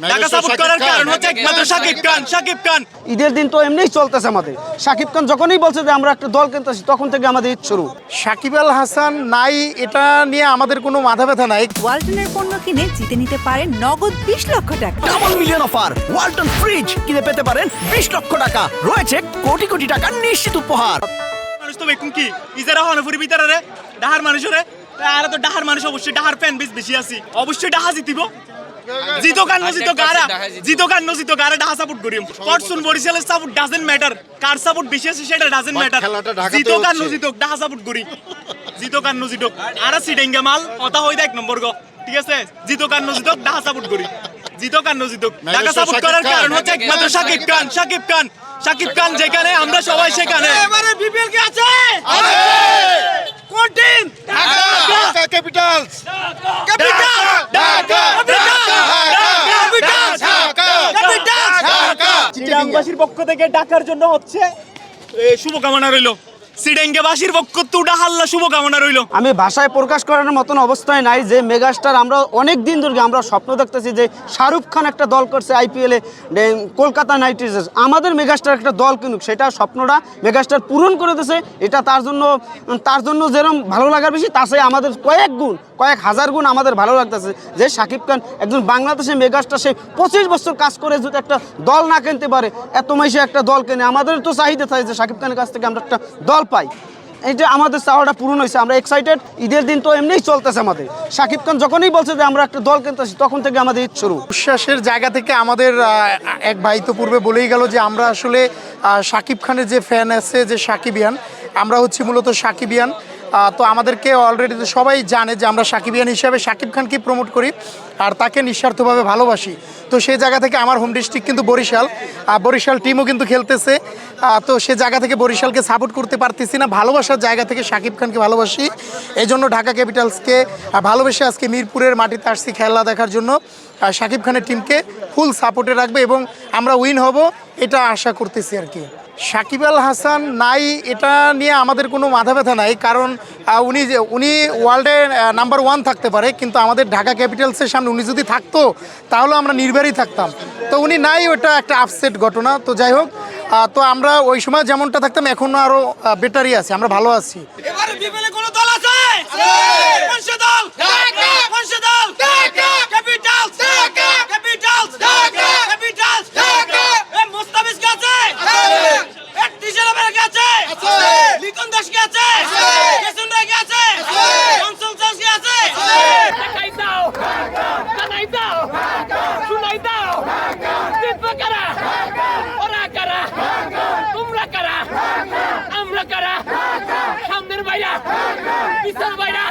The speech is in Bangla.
ঢাকা সাপোর্ট করার কারণ হচ্ছে একমাত্র শাকিব খান শাকিব খান ঈদের দিন তো এমনিই চলতেছে আমাদের। শাকিব খান যখনই বলছে যে আমরা একটা দল কিনতেছি তখন থেকে আমাদের ঈদ শুরু। সাকিব আল হাসান নাই এটা নিয়ে আমাদের কোনো মাথা ব্যথা নাই। ওয়ালটনের পণ্য কিনে জিতে নিতে পারেন নগদ বিশ লক্ষ টাকা। Double million offer Walton fridge কিনে পেতে পারেন বিশ লক্ষ টাকা। রয়েছে কোটি কোটি টাকার নিশ্চিত উপহার। মানুষ তো বেকুন কি? ইজারা হনফুরি ডাহার মানুষ রে। আর তো ডাহার মানুষ অবশ্যই ডাহার ফ্যান বেশ বেশি আছি। অবশ্যই ডাহা জিতিব। জিতো কান্ন জিতো গারা জিতো কান্ন জিতো গারা ডাহা সাপোর্ট করি পটসুন বরিশালের সাপোর্ট ডাজেন্ট ম্যাটার কার সাপোর্ট বেশি আছে সেটা ডাজেন্ট ম্যাটার জিতো কান্ন হচ্ছে। জিতো সাপোর্ট করি। জিতো কান্ন জিতো আর সিডেঙ্গা মাল কথা হই দেখ নম্বর গো। ঠিক আছে? জিতো কান্ন জিতো ডাহা সাপোর্ট করি। জিতো কান্ন জিতো ঢাকা সাপোর্ট করার কারণ হচ্ছে একমাত্র শাকিব খান শাকিব খান। শাকিব খান যেখানে আমরা সবাই সেখানে। এবারে বিপিএল কে আছে কোন team Dhaka capitals capital Dhaka capital চিটাংবাসীর পক্ষ থেকে ডাকার জন্য হচ্ছে শুভকামনা রইল। সিডেঙ্গেবাসীর পক্ষ তুডা হাল্লা শুভকামনা রইল। আমি ভাষায় প্রকাশ করার মতন অবস্থায় নাই যে মেগাস্টার। আমরা অনেক দিন ধরে আমরা স্বপ্ন দেখতেছি যে শাহরুখ খান একটা দল করছে আইপিএলে কলকাতা নাইট রাইডার্স। আমাদের মেগাস্টার একটা দল কিনুক সেটা স্বপ্নটা মেগাস্টার পূরণ করে দিয়েছে এটা তার জন্য তার জন্য যেরকম ভালো লাগার বেশি তার সাথে আমাদের কয়েক গুণ কয়েক হাজার গুণ আমাদের ভালো লাগতেছে। যে শাকিব খান একজন বাংলাদেশের মেগাস্টার, সে পঁচিশ বছর কাজ করে যদি একটা দল না কিনতে পারে, এত মাসে একটা দল কেনে, আমাদের তো চাহিদা থাকে যে শাকিব খানের কাছ থেকে আমরা একটা দল পাই। এইটা আমাদের চাওয়াটা পূরণ হয়েছে, আমরা এক্সাইটেড ঈদের দিন তো এমনিই চলতেছে আমাদের। শাকিব খান যখনই বলছে যে আমরা একটা দল কিনতেছি তখন থেকে আমাদের ঈদ শুরু। বিশ্বাসের জায়গা থেকে আমাদের এক ভাই তো পূর্বে বলেই গেল যে আমরা আসলে শাকিব খানের যে ফ্যান আছে, যে সাকিবিয়ান আমরা হচ্ছি মূলত সাকিবিয়ান তো আমাদেরকে অলরেডি তো সবাই জানে যে আমরা সাকিবিয়ান হিসাবে শাকিব খানকে প্রমোট করি আর তাকে নিঃস্বার্থভাবে ভালোবাসি। তো সেই জায়গা থেকে আমার হোম ডিস্ট্রিক্ট কিন্তু বরিশাল। আহ, বরিশাল টিমও কিন্তু খেলতেছে। তো সে জায়গা থেকে বরিশালকে সাপোর্ট করতে পারতেছি না। ভালোবাসার জায়গা থেকে শাকিব খানকে ভালোবাসি। এই জন্য ঢাকা ক্যাপিটালসকে ভালোবেসে আজকে মিরপুরের মাটিতে আসছি খেলা দেখার জন্য। আর শাকিব খানের টিমকে ফুল সাপোর্টে রাখবে এবং আমরা উইন হব এটা আশা করতেছি আর কি। সাকিব আল হাসান নাই, এটা নিয়ে আমাদের কোনো মাথা ব্যথা নাই, কারণ উনি যে, উনি ওয়ার্ল্ডে নাম্বার ওয়ান থাকতে পারে, কিন্তু আমাদের ঢাকা ক্যাপিটালসের সামনে উনি যদি থাকতো, তাহলে আমরা নির্ভরই থাকতাম। তো উনি নাই, ওটা একটা আপসেট ঘটনা। তো যাই হোক তো আমরা ওই সময় যেমনটা থাকতাম এখনও আরও বেটারই আছে, আমরা ভালো আছি। এবারে কোন বাইরা পিছন বাইরা